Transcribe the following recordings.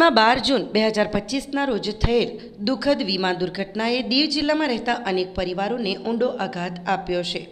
અમદાવાદમાં બાર જૂન બે હજાર પચીસના રોજ થયેલ દુઃખદ વિમાન દુર્ઘટનાએ દીવ જિલ્લામાં રહેતા અનેક પરિવારોને ઊંડો આઘાત આપ્યો છે.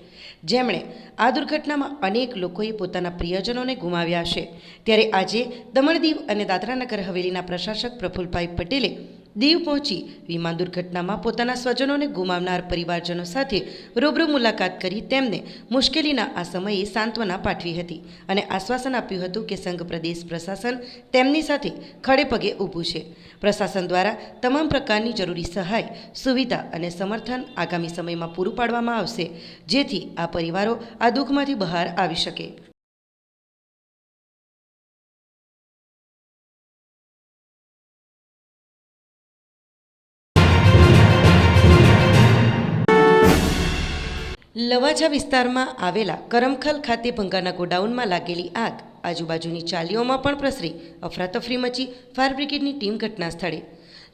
જેમણે આ દુર્ઘટનામાં અનેક લોકોએ પોતાના પ્રિયજનોને ગુમાવ્યા છે. ત્યારે આજે દમણ દીવ અને દાદરાનગર હવેલીના પ્રશાસક પ્રફુલભાઈ પટેલે દીવ પહોંચી વિમાન દુર્ઘટનામાં પોતાના સ્વજનોને ગુમાવનાર પરિવારજનો સાથે રૂબરૂ મુલાકાત કરી તેમને મુશ્કેલીના આ સમયે સાંત્વના પાઠવી હતી અને આશ્વાસન આપ્યું હતું કે સંઘ પ્રદેશ પ્રશાસન તેમની સાથે ખડે પગે ઊભું છે. પ્રશાસન દ્વારા તમામ પ્રકારની જરૂરી સહાય, સુવિધા અને સમર્થન આગામી સમયમાં પૂરું પાડવામાં આવશે, જેથી આ પરિવારો આ દુઃખમાંથી બહાર આવી શકે. લવાજા વિસ્તારમાં આવેલા કરમખલ ખાતે ભંગાના ગોડાઉનમાં લાગેલી આગ. આજુબાજુની ચાલીઓમાં પણ પ્રસરી અફરાતફરી મચી ફાયર બ્રિગેડની ટીમ ઘટના સ્થળે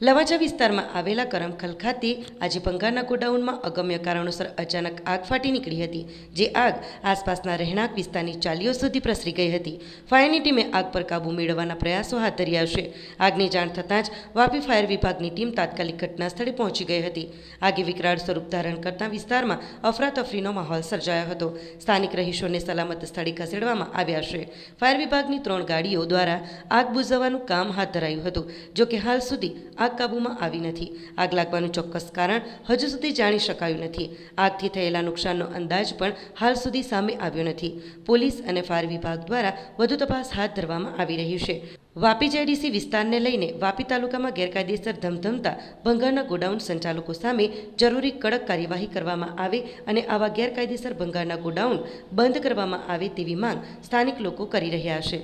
લવાજા વિસ્તારમાં આવેલા કરમખલ ખાતે આજે ભંગારના ગોડાઉનમાં અગમ્ય કારણોસર અચાનક આગ ફાટી નીકળી હતી, જે આગ આસપાસના રહેણાંક વિસ્તારની ચાલીઓ સુધી પ્રસરી ગઈ હતી. ફાયરની ટીમે આગ પર કાબૂ મેળવવાના પ્રયાસો હાથ ધર્યા છે. આગની જાણ થતાં જ વાપી ફાયર વિભાગની ટીમ તાત્કાલિક ઘટના સ્થળે પહોંચી ગઈ હતી. આગે વિકરાળ સ્વરૂપ ધારણ કરતા વિસ્તારમાં અફરાતફરીનો માહોલ સર્જાયો હતો. સ્થાનિક રહીશોને સલામત સ્થળે ખસેડવામાં આવ્યા છે. ફાયર વિભાગની ત્રણ ગાડીઓ દ્વારા આગ બુઝવવાનું કામ હાથ ધરાયું હતું, જોકે હાલ સુધી આગ કાબૂમાં આવી નથી. આગ લાગવાનું ચોક્કસ કારણ હજુ સુધી જાણી શકાયું નથી. આગથી થયેલા નુકસાનનો અંદાજ પણ હાલ સુધી સામે આવ્યો નથી. પોલીસ અને ફાયર વિભાગ દ્વારા વધુ તપાસ હાથ ધરવામાં આવી રહી છે. વાપી જેડીસી વિસ્તારને લઈને વાપી તાલુકામાં ગેરકાયદેસર ધમધમતા ભંગારના ગોડાઉન સંચાલકો સામે જરૂરી કડક કાર્યવાહી કરવામાં આવે અને આવા ગેરકાયદેસર ભંગારના ગોડાઉન બંધ કરવામાં આવે તેવી માંગ સ્થાનિક લોકો કરી રહ્યા છે.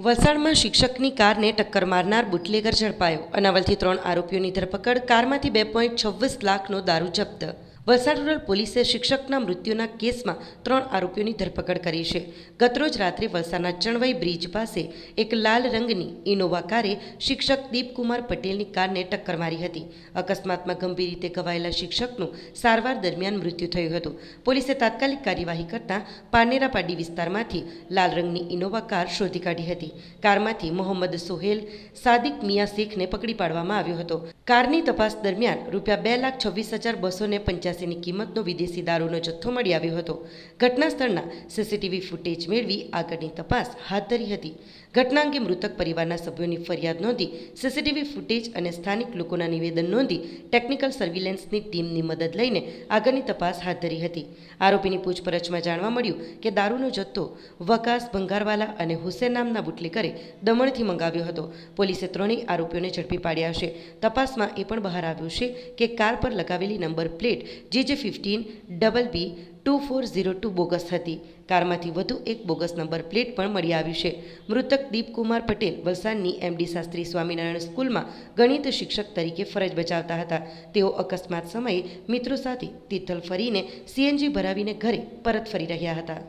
વલસાડમાં શિક્ષકની કારને ટક્કર મારનાર બુટલેગર ઝડપાયો. અનાવલથી ત્રણ આરોપીઓની ધરપકડ, કારમાંથી બે પોઈન્ટ છવ્વીસ લાખનો દારૂ જપ્ત. વલસાડ રૂરલ પોલીસે શિક્ષકના મૃત્યુના કેસમાં ત્રણ આરોપીઓની ધરપકડ કરી છે. ગતરોજ રાત્રે વલસાડના ચણવઈ બ્રિજ પાસે એક લાલ રંગની ઇનોવા કારે શિક્ષક દીપકુમાર પટેલની કારને ટક્કર મારી હતી. અકસ્માતમાં ગંભીર રીતે ઘવાયેલા શિક્ષકનું સારવાર દરમિયાન મૃત્યુ થયું હતું. પોલીસે તાત્કાલિક કાર્યવાહી કરતા પાનેરાપાડી વિસ્તારમાંથી લાલ રંગની ઇનોવા કાર શોધી કાઢી હતી. કારમાંથી મોહમ્મદ સોહેલ સાદિક મિયા શેખને પકડી પાડવામાં આવ્યો હતો. કારની તપાસ દરમિયાન રૂપિયા બે લાખ છવ્વીસ હજાર બસો ને પંચ્યાસીની કિંમતનો વિદેશી દારૂનો જથ્થો મળી આવ્યો હતો. ઘટના સ્થળના સીસીટીવી ફૂટેજ મેળવી આગળની તપાસ હાથ ધરી હતી. ઘટના અંગે મૃતક પરિવારના સભ્યોની ફરિયાદ નોંધી, સીસીટીવી ફૂટેજ અને સ્થાનિક લોકોના નિવેદન નોંધી ટેકનિકલ સર્વિલન્સની ટીમની મદદ લઈને આગળની તપાસ હાથ ધરી હતી. આરોપીની પૂછપરછમાં જાણવા મળ્યું કે દારૂનો જથ્થો વકાસ ભંગારવાલા અને હુસેન નામના બુટલેકરે દમણથી મંગાવ્યો હતો. પોલીસે ત્રણેય આરોપીઓને ઝડપી પાડ્યા છે. તપાસમાં એ પણ બહાર આવ્યું છે કે કાર પર લગાવેલી નંબર પ્લેટ જે જે fifteen double B two four zero two bogus હતી. કારમાંથી વધુ એક બોગસ નંબર પ્લેટ પણ મળી આવ્યું છે. મૃતક દીપકુમાર પટેલ વલસાડની એમડી શાસ્ત્રી સ્વામિનારાયણ સ્કૂલમાં ગણિત શિક્ષક તરીકે ફરજ બજાવતા હતા. તેઓ અકસ્માત સમયે મિત્રો સાથે તિથલ ફરીને સીએનજી ભરાવીને ઘરે પરત ફરી રહ્યા હતા.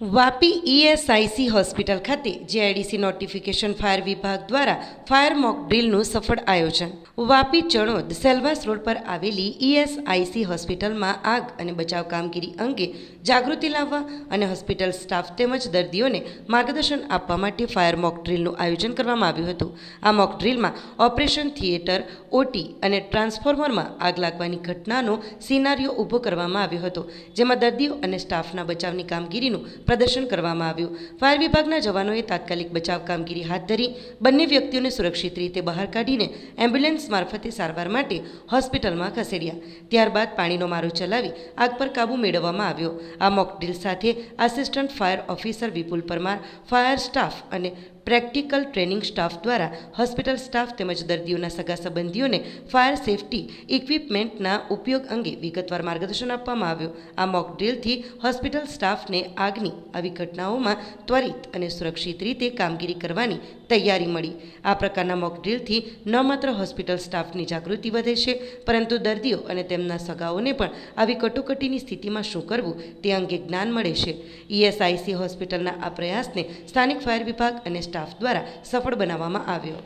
વાપી ઈએસઆઈસી હોસ્પિટલ ખાતે જેઆઈડીસી નોટિફિકેશન ફાયર વિભાગ દ્વારા ફાયર મોક ડ્રીલનું સફળ આયોજન. વાપી ચણોદ સેલવાસ રોડ પર આવેલી ઈએસઆઈસી હોસ્પિટલમાં આગ અને બચાવ કામગીરી અંગે જાગૃતિ લાવવા અને હોસ્પિટલ સ્ટાફ તેમજ દર્દીઓને માર્ગદર્શન આપવા માટે ફાયર મોક ડ્રીલનું આયોજન કરવામાં આવ્યું હતું. આ મોક ડ્રીલમાં ઓપરેશન થિયેટર, ઓટી અને ટ્રાન્સફોર્મરમાં આગ લાગવાની ઘટનાનો સિનારીઓ ઊભો કરવામાં આવ્યો હતો, જેમાં દર્દીઓ અને સ્ટાફના બચાવની કામગીરીનું પ્રદર્શન કરવામાં આવ્યું. ફાયર વિભાગના જવાનોએ તાત્કાલિક બચાવ કામગીરી હાથ ધરી બંને વ્યક્તિઓને સુરક્ષિત રીતે બહાર કાઢીને એમ્બ્યુલન્સ મારફતે સારવાર માટે હોસ્પિટલમાં ખસેડ્યા. ત્યારબાદ પાણીનો મારો ચલાવી આગ પર કાબૂ મેળવવામાં આવ્યો. આ મોકડ્રીલ સાથે assistant fire officer Vipul Parmar, fire staff અને પ્રેક્ટિકલ ટ્રેનિંગ સ્ટાફ દ્વારા હોસ્પિટલ સ્ટાફ તેમજ દર્દીઓના સગા સંબંધીઓને ફાયર સેફટી ઇક્વિપમેન્ટના ઉપયોગ અંગે વિગતવાર માર્ગદર્શન આપવામાં આવ્યું. આ મોક ડ્રીલથી હોસ્પિટલ સ્ટાફને આગની આવી ઘટનાઓમાં ત્વરિત અને સુરક્ષિત રીતે કામગીરી કરવાની તૈયારી મળી આ પ્રકારના મોક ડ્રીલથી ન માત્ર હોસ્પિટલ સ્ટાફની જાગૃતિ વધે છે પરંતુ દર્દીઓ અને તેમના સગાઓને પણ આવી કટોકટીની સ્થિતિમાં શું કરવું તે અંગે જ્ઞાન મળે છે ઈએસઆઈસી હોસ્પિટલના આ પ્રયાસને સ્થાનિક ફાયર વિભાગ અને સ્ટાફ દ્વારા સફળ બનાવવામાં આવ્યો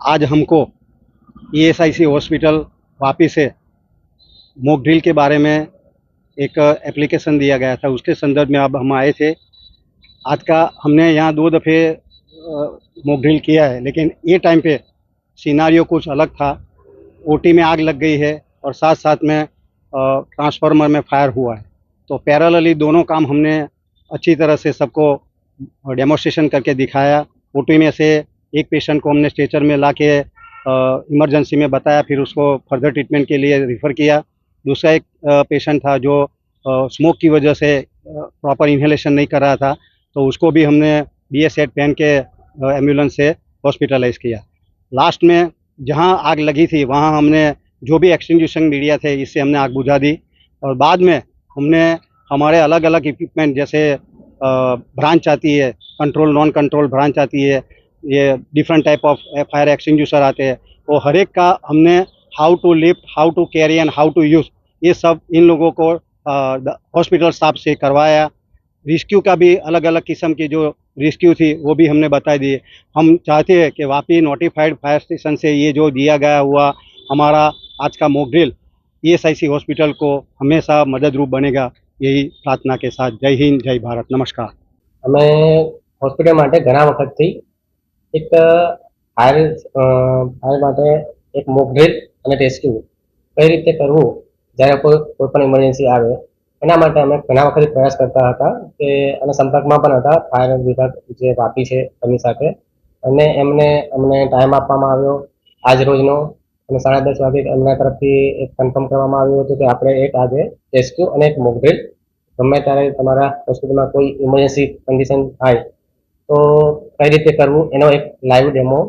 आज हमको ईएसआईसी हॉस्पिटल वापी से मॉक ड्रिल के बारे में एक एप्लीकेशन दिया गया था। उसके संदर्भ में अब हम आए थे। आज का हमने यहाँ दो दफ़े मॉक ड्रिल किया है, लेकिन ये टाइम पे सिनारियो कुछ अलग था। ओटी में आग लग गई है और साथ साथ में ट्रांसफार्मर में फायर हुआ है। तो पैरेलली दोनों काम हमने अच्छी तरह से सबको डेमोस्ट्रेशन करके दिखाया। ओटी में से एक पेशेंट को हमने स्ट्रेचर में ला के इमरजेंसी में बताया, फिर उसको फर्दर ट्रीटमेंट के लिए रिफ़र किया। दूसरा एक पेशेंट था जो स्मोक की वजह से प्रॉपर इन्हेलेशन नहीं कर रहा था तो उसको भी हमने बी एस एड पहन के एंबुलेंस से हॉस्पिटलाइज किया। लास्ट में जहाँ आग लगी थी, वहाँ हमने जो भी एक्सटिंग्विशन मीडिया थे, इससे हमने आग बुझा दी। और बाद में हमने हमारे अलग अलग इक्विपमेंट जैसे ब्रांच आती है कंट्रोल नॉन कंट्रोल ब्रांच आती है ये different type of fire extinguisher आते हैं वो हर एक का हमने how to lift how to carry and how to use ये सब इन लोगों को हॉस्पिटल स्टाफ से करवाया रेस्क्यू का भी अलग अलग किस्म की जो रेस्क्यू थी वो भी हमने बता दिए हम चाहते हैं कि वापी नोटिफाइड फायर स्टेशन से ये जो दिया गया हुआ हमारा आज का मॉक ड्रिल ई हॉस्पिटल को हमेशा मददरूप बनेगा यही प्रार्थना के साथ जय हिंद जय भारत नमस्कार અમે હોસ્પિટલ માટે ઘણા વખતથી એક ફાયર ફાયર માટે એક મોક ડ્રિલ અને રેસ્ક્યુ કઈ રીતે કરવું જ્યારે કોઈ કોઈ પણ ઇમરજન્સી આવે, એના માટે અમે ઘણા વખત પ્રયાસ કરતા હતા કે, અને સંપર્કમાં પણ હતા ફાયર વિભાગ જે વાપી છે એમની સાથે. અને એમને અમને ટાઈમ આપવામાં આવ્યો આજ રોજનો. અને સાડા દસ વાગે એમના તરફથી એક કન્ફર્મ કરવામાં આવ્યું હતું કે આપણે એક આજે રેસ્ક્યુ અને એક મોકડ્રિલ ગમે ત્યારે તમારા હોસ્પિટલમાં કોઈ ઇમરજન્સી કન્ડિશન થાય, તો કઈ રીતે કરવું એનો એક લાઈવ ડેમો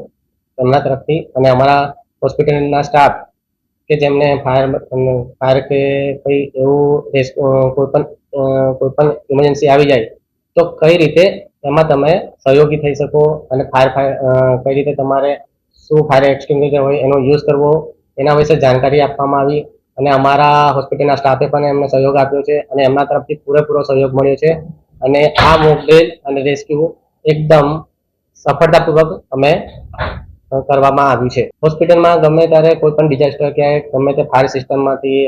એમના તરફથી અને અમારા હોસ્પિટલના સ્ટાફ કે જેમને ફાયર ફાયર કે કોઈ એવું કોઈ પણ કોઈ પણ ઇમરજન્સી આવી જાય તો કઈ રીતે એમાં તમે સહયોગી થઈ શકો અને ફાયર ફાયર કઈ રીતે તમારે શું ફાયર એક્સટિંગ્વિશર હોય એનો યુઝ કરવો એના વિશે જાણકારી આપવામાં આવી અને અમારા હોસ્પિટલના સ્ટાફે પણ એમને સહયોગ આપ્યો છે અને એમના તરફથી પૂરેપૂરો સહયોગ મળ્યો છે અને આ મોબાઈલ અને રેસ્ક્યુ એકદમ સફળતાપૂર્વક અમે કરવામાં આવ્યું છે. હોસ્પિટલમાં ગમે ત્યારે કોઈ પણ ડિઝાસ્ટર કે ગમે તે ફાયર સિસ્ટમમાંથી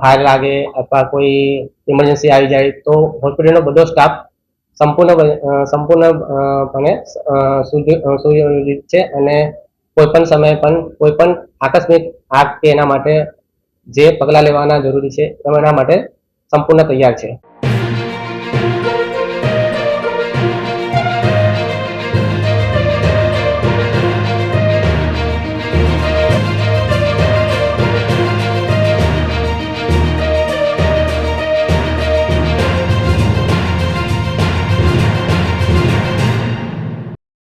ફાયર લાગે અથવા કોઈ ઇમરજન્સી આવી જાય, તો હોસ્પિટલનો બધો સ્ટાફ સંપૂર્ણ સંપૂર્ણપણે સુયોજિત છે અને કોઈ પણ સમયે પણ કોઈ પણ આકસ્મિક આગ કે એના માટે જે પગલાં લેવાના જરૂરી છે, એના માટે સંપૂર્ણ તૈયાર છે.